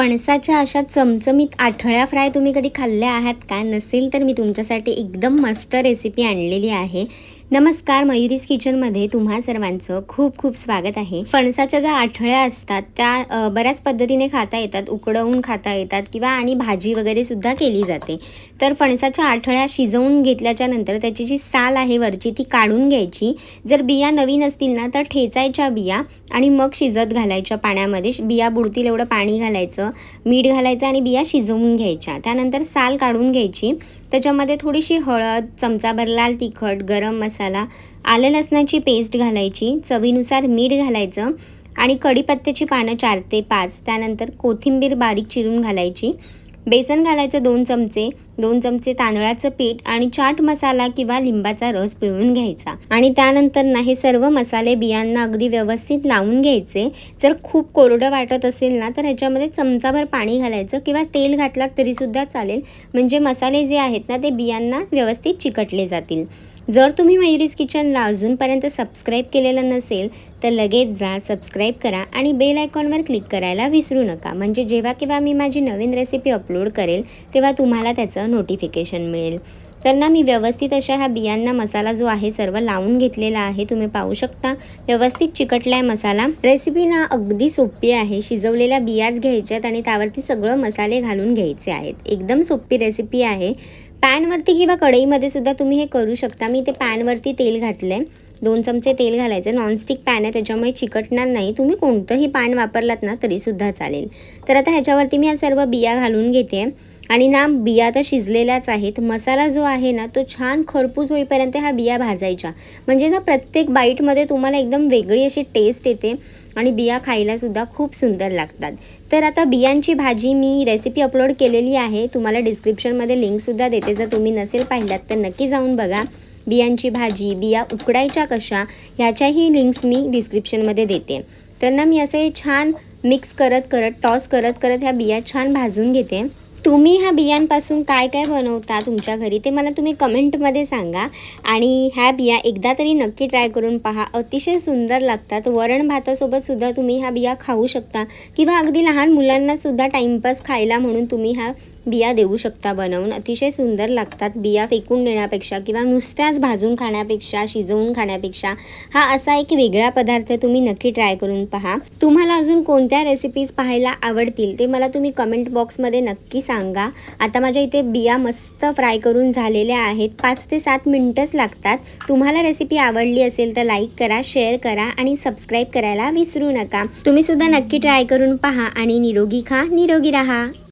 फणसाच्या अशा चमचमीत आठळ्या फ्राय तुम्ही कधी खाल्ल्या आहात? का नसेल तर मी तुमच्यासाठी एकदम मस्त रेसिपी आणलेली आहे. नमस्कार मयुरीज किचनमध्ये तुम्हा सर्वांचं खूप खूप स्वागत आहे. फणसाच्या ज्या आठळ्या असतात त्या बऱ्याच पद्धतीने खाता येतात उकडवून खाता येतात किंवा आणि भाजी वगैरे सुद्धा केली जाते. तर फणसाच्या आठळ्या शिजवून घेतल्याच्या नंतर त्याची जी साल आहे वरची ती काढून घ्यायची. जर बिया नवीन असतील ना तर ठेचायच्या बिया आणि मग शिजत घालायच्या पाण्यामध्ये. बिया बुडतील एवढं पाणी घालायचं मीठ घालायचं आणि बिया शिजवून घ्यायच्या. त्यानंतर साल काढून घ्यायची. त्याच्यामध्ये थोडीशी हळद चमचाभर लाल तिखट गरम मसाला आलं लसणाची पेस्ट घालायची चवीनुसार मीठ घालायचं आणि कढीपत्त्याची पानं चार ते पाच. त्यानंतर कोथिंबीर बारीक चिरून घालायची. बेसन घालायचं दोन चमचे. दोन चमचे तांदळाचं पीठ आणि चाट मसाला किंवा लिंबाचा रस पिळून घ्यायचा. आणि त्यानंतर ना हे सर्व मसाले बियांना अगदी व्यवस्थित लावून घ्यायचे. जर खूप कोरडं वाटत असेल ना तर ह्याच्यामध्ये चमचाभर पाणी घालायचं किंवा तेल घातलात तरीसुद्धा चालेल. म्हणजे मसाले जे आहेत ना ते बियांना व्यवस्थित चिकटले जातील. जर तुम्ही मयुरीज किचनला अजूनपर्यंत सबस्क्राईब केलेलं नसेल तर लगेच जा सबस्क्राईब करा आणि बेल आयकॉनवर क्लिक करायला विसरू नका. म्हणजे जेव्हा केव्हा मी माझी नवीन रेसिपी अपलोड करेल तेव्हा तुम्हाला त्याचं नोटिफिकेशन मिळेल. तर ना मी व्यवस्थित अशा ह्या बियांना मसाला जो आहे सर्व लावून घेतलेला आहे. तुम्ही पाहू शकता व्यवस्थित चिकटला आहे मसाला. रेसिपी ना अगदी सोपी आहे. शिजवलेल्या बियाच घ्यायच्यात आणि त्यावरती सगळं मसाले घालून घ्यायचे आहेत. एकदम सोपी रेसिपी आहे. पॅनवरती किंवा कढईमध्ये सुद्धा तुम्ही हे करू शकता. मी ते पॅनवरती तेल घातलं आहे दोन चमचे तेल घालायचं. नॉनस्टिक पॅन आहे त्याच्यामुळे चिकटणार नाही. तुम्ही कोणतंही पॅन वापरलात ना तरीसुद्धा चालेल. तर आता ह्याच्यावरती मी या सर्व बिया घालून घेते. आणि ना बिया तर शिजलेल्याच आहेत. मसाला जो आहे ना तो छान खरपूस होईपर्यंत ह्या बिया भाजायच्या. म्हणजे ना प्रत्येक बाईटमध्ये तुम्हाला एकदम वेगळी अशी टेस्ट येते. आणि बिया खायलासुद्धा खूप सुंदर लागतात. तर आता बियांची भाजी मी रेसिपी अपलोड केलेली आहे. तुम्हाला डिस्क्रिप्शनमध्ये लिंकसुद्धा देते. जर तुम्ही नसेल पाहिलात तर नक्की जाऊन बघा. बियांची भाजी बिया उकडायच्या कशा ह्याच्याही लिंक्स मी डिस्क्रिप्शनमध्ये देते. तर ना मी असे छान मिक्स करत करत टॉस करत करत ह्या बिया छान भाजून घेते. तुम्ही ह्या बियांपासून काय काय बनवता तुमच्या घरी ते मला तुम्ही कमेंटमध्ये सांगा. आणि ह्या बिया एकदा तरी नक्की ट्राय करून पहा. अतिशय सुंदर लागतात. वरण भातासोबत सुद्धा तुम्ही ह्या बिया खाऊ शकता. किंवा अगदी लहान मुलांनासुद्धा टाईमपास खायला म्हणून तुम्ही ह्या बिया देऊ शकता बनवून. अतिशय सुंदर लागतात बिया फेकून देण्यापेक्षा किंवा नुसत्याच भाजून खाण्यापेक्षा शिजवून खाण्यापेक्षा. हा असा एक वेगळा पदार्थ तुम्ही नक्की ट्राय करून पहा. तुम्हाला अजून कोणत्या रेसिपीज पाहायला आवडतील ते मला तुम्ही कमेंट बॉक्समध्ये नक्की सांगा. आता माझ्या इथे बिया मस्त फ्राय करून झालेल्या आहेत. पाच ते सात मिनटंच लागतात. तुम्हाला रेसिपी आवडली असेल तर लाईक करा शेअर करा आणि सबस्क्राईब करायला विसरू नका. तुम्ही सुद्धा नक्की ट्राय करून पहा आणि निरोगी खा निरोगी राहा.